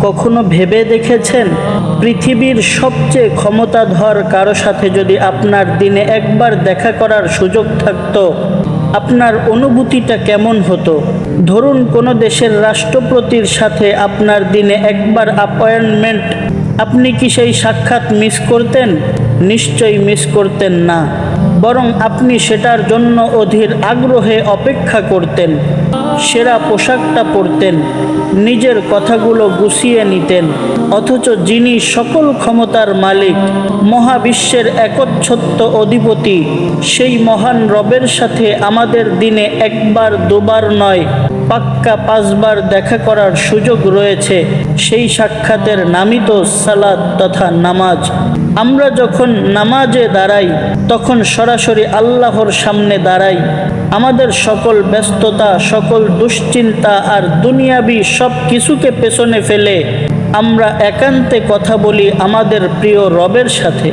কখনো ভেবে দেখেছেন? পৃথিবীর সবচেয়ে ক্ষমতাধর কারও সাথে যদি আপনার দিনে একবার দেখা করার সুযোগ থাকতো, আপনার অনুভূতিটা কেমন হতো? ধরুন কোনো দেশের রাষ্ট্রপতির সাথে আপনার দিনে একবার অ্যাপয়েন্টমেন্ট আপনি কি সেই সাক্ষাৎ মিস করতেন? নিশ্চয়ই মিস করতেন না। বরং আপনি সেটার জন্য অধীর আগ্রহে অপেক্ষা করতেন, সেরা পোশাকটা পরতেন, নিজের কথাগুলো গুছিয়ে নিতেন, অথচ যিনি সকল ক্ষমতার মালিক, মহাবিশ্বের একচ্ছত্ব অধিপতি, সেই মহান রবের সাথে আমাদের দিনে একবার দুবার নয় পাক্কা পাঁচবার দেখা করার সুযোগ রয়েছে, সেই সাক্ষাতের নামই তো সালাদ তথা নামাজ। আমরা যখন নামাজে দাঁড়াই, তখন সরাসরি আল্লাহর সামনে দাঁড়াই। আমাদের সকল ব্যস্ততা, সকল দুশ্চিন্তা আর দুনিয়াবি সব কিছুকে পেছনে ফেলে আমরা একান্তে কথা বলি আমাদের প্রিয় রবের সাথে।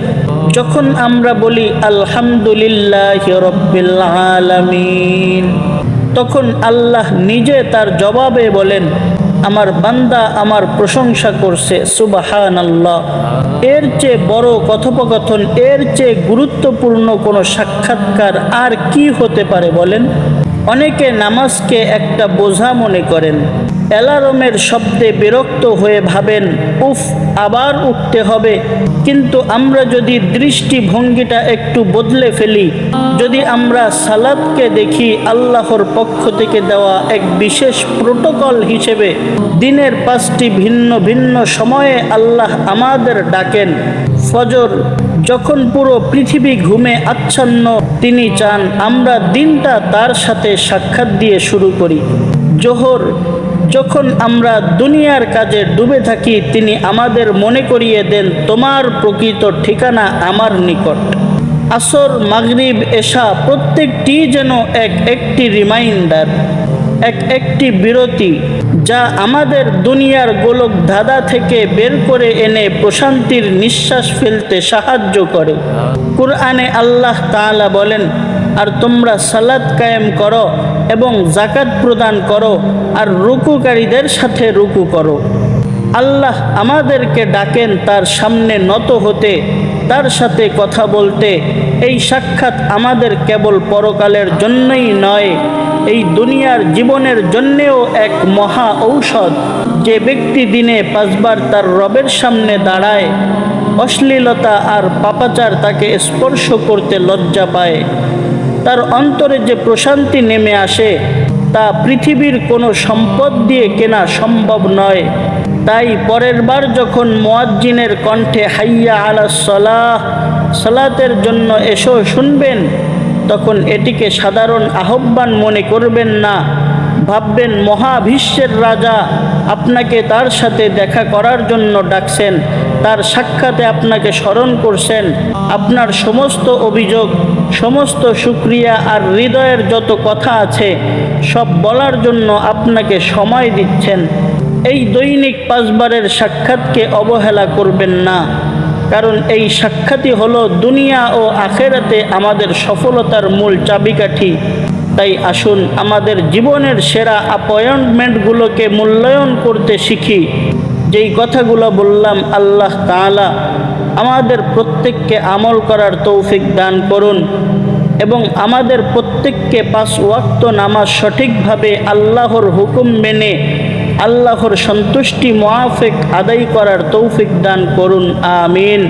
যখন আমরা বলি, আলহামদুলিল্লাহ রব্বিল আলামিন। তখন আল্লাহ নিজে তার জবাবে বলেন, আমার বান্দা আমার প্রশংসা করছে সুবাহান আল্লাহ এর চেয়ে বড় কথোপকথন, এর চেয়ে গুরুত্বপূর্ণ কোনো সাক্ষাৎকার আর কি হতে পারে বলেন? অনেকে নামাজকে একটা বোঝা মনে করেন। অ্যালার্মের শব্দে বিরক্ত হয়ে ভাবেন, উফ, আবার উঠতে হবে। কিন্তু আমরা যদি দৃষ্টিভঙ্গিটা একটু বদলে ফেলি, যদি আমরা সালাদকে দেখি আল্লাহর পক্ষ থেকে দেওয়া এক বিশেষ প্রোটোকল হিসেবে, দিনের পাঁচটি ভিন্ন ভিন্ন সময়ে আল্লাহ আমাদের ডাকেন। ফজর, যখন পুরো পৃথিবী ঘুমে আচ্ছন্ন, তিনি চান আমরা দিনটা তার সাথে সাক্ষাৎ দিয়ে শুরু করি। জোহর, যখন আমরা দুনিয়ার কাজে ডুবে থাকি, তিনি আমাদের মনে করিয়ে দেন, তোমার প্রকৃত ঠিকানা আমার নিকট। আসর, মাগরিব, এশা, প্রত্যেকটি যেন এক একটি রিমাইন্ডার। এক একটি বিরতি যা আমাদের দুনিয়ার গোলক ধাঁধা থেকে বের করে এনে প্রশান্তির নিঃশ্বাস ফেলতে সাহায্য করে। কুরআনে আল্লাহ তাআলা বলেন, আর তোমরা সালাদ কায়েম করো এবং জাকাত প্রদান করো আর রুকুকারীদের সাথে রুকু করো। আল্লাহ আমাদেরকে ডাকেন তার সামনে নত হতে, তার সাথে কথা বলতে। এই সাক্ষাৎ আমাদের কেবল পরকালের জন্যই নয় এই দুনিয়ার জীবনের জন্যেও এক মহা ঔষধ। যে ব্যক্তি দিনে পাঁচবার তার রবের সামনে দাঁড়ায়, অশ্লীলতা আর পাপাচার তাকে স্পর্শ করতে লজ্জা পায়। তার অন্তরে যে প্রশান্তি নেমে আসে, তা পৃথিবীর কোনো সম্পদ দিয়ে কেনা সম্ভব নয়। তাই পরের বার যখন মোয়াজ্জিনের কণ্ঠে হাইয়া আলা সলাহ, সলাতের জন্য এসো শুনবেন তখন এটিকে সাধারণ আহ্বান মনে করবেন না। ভাববেন, মহাবিশ্বের রাজা আপনাকে তার সাথে দেখা করার জন্য ডাকছেন। তার সাক্ষাতে আপনাকে স্মরণ করছেন। আপনার সমস্ত অভিযোগ, সমস্ত সুক্রিয়া আর হৃদয়ের যত কথা আছে, সব বলার জন্য আপনাকে সময় দিচ্ছেন। এই দৈনিক পাঁচবারের সাক্ষাৎকে অবহেলা করবেন না। কারণ এই সাক্ষাৎই হলো দুনিয়া ও আখেরাতে আমাদের সফলতার মূল চাবিকাঠি। তাই আসুন আমাদের জীবনের সেরা অ্যাপয়েন্টমেন্টগুলোকে মূল্যায়ন করতে শিখি। যেই কথাগুলো বললাম আল্লাহ তাআলা, আমাদের প্রত্যেককে আমল করার তৌফিক দান করুন এবং আমাদের প্রত্যেককে পাঁচ ওয়াক্ত নামাজ সঠিকভাবে আল্লাহর হুকুম মেনে আল্লাহর সন্তুষ্টি মোয়াফেক আদায় করার তৌফিক দান করুন আমিন।